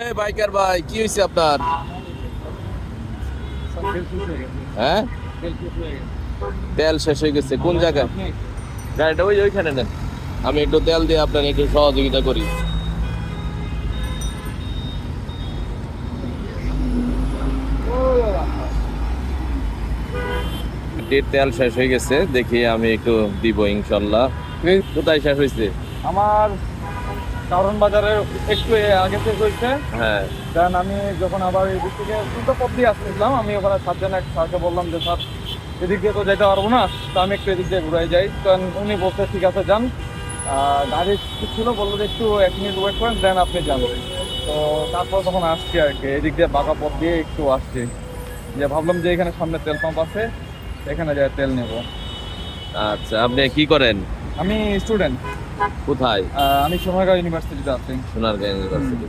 Biker ভাই কি হয়েছে আপনার? হ্যাঁ? তেল শেষ হয়ে গেছে কোন জায়গায়? গাড়িটা ওই ওইখানে নেন। আমি একটু তেল দিয়ে আপনাকে একটু সহযোগিতা করি। তেল শেষ হয়ে গেছে দেখি আমি একটু দিব ইনশাল্লাহ। কোথায় শেষ হয়েছে আমার কারণ বাজারে একটু আগে শেষ হয়েছে। হ্যাঁ। দেন আমি যখন আবার এই দিক থেকে দুটো পথ দিয়ে আসতেছিলাম আমি ওখানে সাতজন এক স্যারকে বললাম যে স্যার এদিক দিয়ে তো যেতে পারব না তো আমি একটু এদিক দিয়ে ঘুরে যাই। তো উনি বলতে ঠিক আছে যান। গাড়ি ছিল বলল যে একটু এক মিনিট ওয়েট করেন দেন আপনি যান। তো তারপর তখন আসছি আর কি এদিক দিয়ে বাঁকা পথ দিয়ে একটু আসছি। যে ভাবলাম যে এখানে সামনে তেল পাম্প আছে এখানে যায় তেল নেব। আচ্ছা আপনি কি করেন? আমি স্টুডেন্ট। কোথায়? আমি সোনারগাঁও ইউনিভার্সিটিতে আছি। সোনারগাঁ ইউনিভার্সিটি।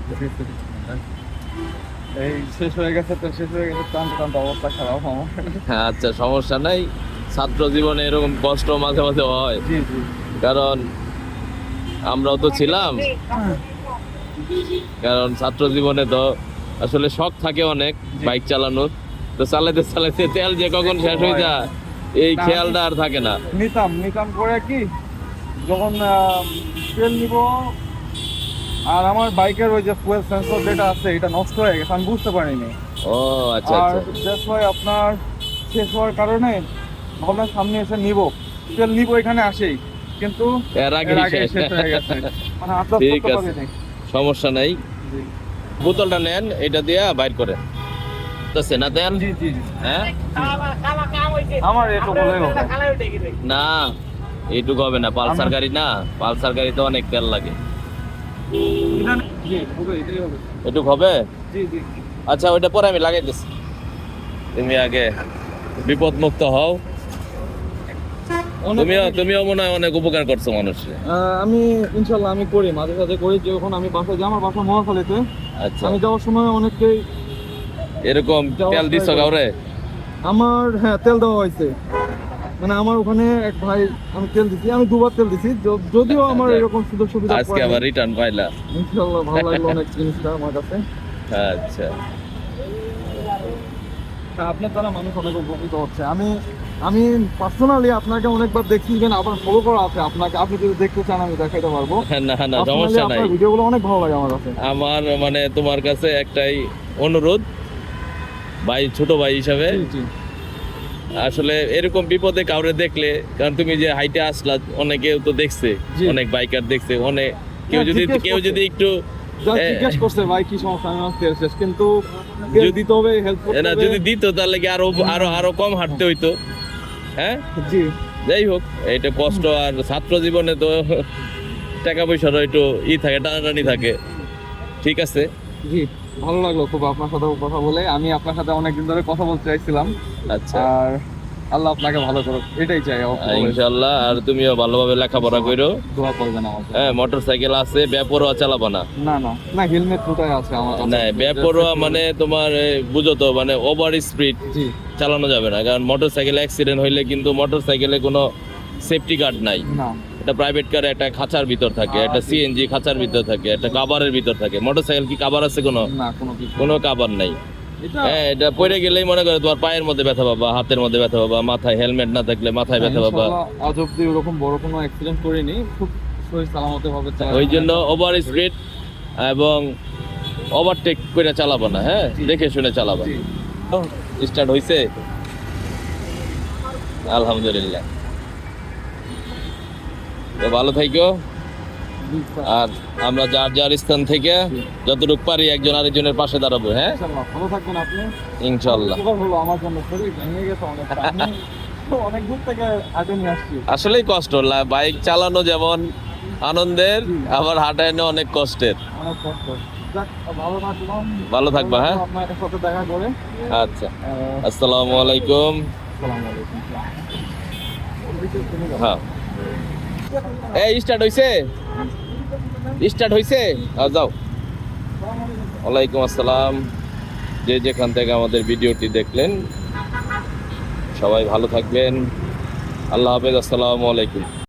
এই শেষ হয়ে গেছে তো শেষ হয়ে গেছে টানতে টানতে অবস্থা খারাপ আমার। হ্যাঁ আচ্ছা সমস্যা নাই। ছাত্র জীবনে এরকম কষ্ট মাঝে মাঝে হয়। জি জি। কারণ আমরাও তো ছিলাম। কারণ ছাত্র জীবনে তো আসলে শখ থাকে অনেক বাইক চালানোর। তো চালাতে চালাতে তেল যে কখন শেষ হয়ে যায় এই খেয়ালটা আর থাকে না। নিতাম নিতাম করে কি যখন তেল নিব আর আমার বাইকের ওই যে ফুয়েল সেন্সর যেটা আছে এটা নষ্ট হয়ে গেছে আমি বুঝতে পারিনি। ও আচ্ছা আর আচ্ছা। দ্যাটস ওয়াই আপনার শেষ হওয়ার কারণে ভাবলাম সামনে এসে নিব। তেল নিব এখানে আসেই কিন্তু এর আগে শেষ শেষ হয়ে গেছে। মানে আপনার ঠিক আছে। সমস্যা নাই। বোতলটা নেন এটা দিয়ে বাইর করে তো সেনা তেল জি জি জি। হ্যাঁ? আমার একটু না। এইটুকু হবে না পালসার গাড়ি না পালসার গাড়িতে অনেক তেল লাগে। এটুক হবে? জি জি। আচ্ছা ওইটা পরে আমি লাগাইতেছি তুমি আগে বিপদ মুক্ত হও। অনেক- তুমিও তুমিও মনে হয় অনেক উপকার করছ মানুষের আমি ইনশাল্লাহ আমি করি মাঝে সাঝে করি যখন আমি বাসায় যাই আমার বাসা মহাখালীতে। আচ্ছা। আমি যাওয়ার সময় অনেককেই এরকম তেল দিচ্ছ সময় কাউরে? আমার হ্যাঁ তেল দেওয়া হয়েছে। মানে আমার ওখানে এক ভাই আমি তেল দিছি আমি দুবার তেল দিছি যদিও আমার আচ্ছা। এরকম সুযোগ সুবিধা আজকে আবার রিটার্ন পাইলা। ইনশাল্লাহ ভালো লাগল অনেক জিনিসটা আমার কাছে। আচ্ছা। তা আপনার দ্বারা মানুষ অনেক উপকৃত হচ্ছে। আমি আমি পার্সোনালি আপনাকে অনেকবার দেখছি ইভেন আবার ফলো করা আছে আপনাকে। আপনি যদি দেখতে চান আমি দেখাইতে পারব। না না সমস্যা নাই। ভিডিওগুলো অনেক ভালো লাগে আমার কাছে। আমার মানে তোমার কাছে একটাই অনুরোধ ভাই ছোট ভাই হিসাবে। আসলে এরকম বিপদে কাউরে দেখলে কারণ তুমি যে হাইটে আসলা অনেকেও তো দেখছে অনেক বাইকার দেখছে অনেক কেউ যদি কেউ যদি একটু জিজ্ঞেস করছে ভাই কি সমস্যা? আমি আমার তেল শেষ কিন্তু যদি- দিতে হবে হেল্প না যদি দিত তাহলে কি আরও আরও আরও কম হাঁটতে হইতো? হ্যাঁ? জি। যাই হোক এটা কষ্ট আর ছাত্র জীবনে তো টাকা পয়সারও একটু ই থাকে টানাটানি থাকে। ঠিক আছে? জি ভালো লাগল খুব আপনার সাথে কথা বলে। আমি আপনার সাথে অনেকদিন ধরে কথা বলতে চাইছিলাম। আচ্ছা। আর আল্লাহ আপনাকে ভালো করুক এটাই চাই আমার আর তুমিও ভালোভাবে লেখাপড়া করো। দোয়া করবেন আমাকে। হ্যাঁ মোটর সাইকেল আছে বেপরোয়া চালাবা না। না না না হেলমেট কোথায় আছে আমার না বেপরোয়া মানে তোমার বুঝো তো মানে ওভার স্পিড জি। চালানো যাবে না। কারণ মোটর সাইকেল অ্যাক্সিডেন্ট হইলে কিন্তু মোটর সাইকেলে কোনো সেফটি গার্ড নাই। না। একটা প্রাইভেট কার একটা খাঁচার ভিতর থাকে একটা সিএনজি খাঁচার ভিতর থাকে একটা কাভারের ভিতর থাকে। মোটর সাইকেল কি কাভার আছে কোনো? কোনো কাভার নাই। হ্যাঁ এটা পড়ে গেলেই মনে করো তোমার পায়ের মধ্যে ব্যথা পাবা হাতের মধ্যে ব্যথা পাবা মাথায় হেলমেট না থাকলে মাথায় ব্যথা পাবা। আজ অব্দি ওরকম বড় কোনো অ্যাক্সিডেন্ট করিনি খুব সালামতে ভাবে ওই জন্য ওভার স্পিড এবং ওভারটেক করে চালাবো না হ্যাঁ? দেখে শুনে চালাবা। স্টার্ট হইছে? আলহামদুলিল্লাহ। তো ভালো থাইকো আর আমরা যার যার স্থান থেকে যতটুকু পারি একজন আরেকজনের পাশে দাঁড়াবো হ্যাঁ? ভালো থাকবেন আপনি। ইনশাল্লাহ আমার জন্য শরীর ভেঙে গেছে অনেকটা অনেক দূর থেকে হাঁটে নিয়ে আসছি। আসলেই কষ্ট বাইক চালানো যেমন আনন্দের। আবার অনেক কষ্টের। অনেক কষ্ট। ভালো থাকবা, হ্যাঁ? দেখা করে। আচ্ছা। আহ, আসসালামু আলাইকুম। আসসালামু আলাইকুম। হ্যাঁ। এই স্টার্ট হইছে? স্টার্ট হইছে? যাও। ওয়ালাইকুম আসসালাম। যে যেখান থেকে আমাদের ভিডিওটি দেখলেন, সবাই ভালো থাকবেন। আল্লাহ হাফেজ, আসসালামু আলাইকুম।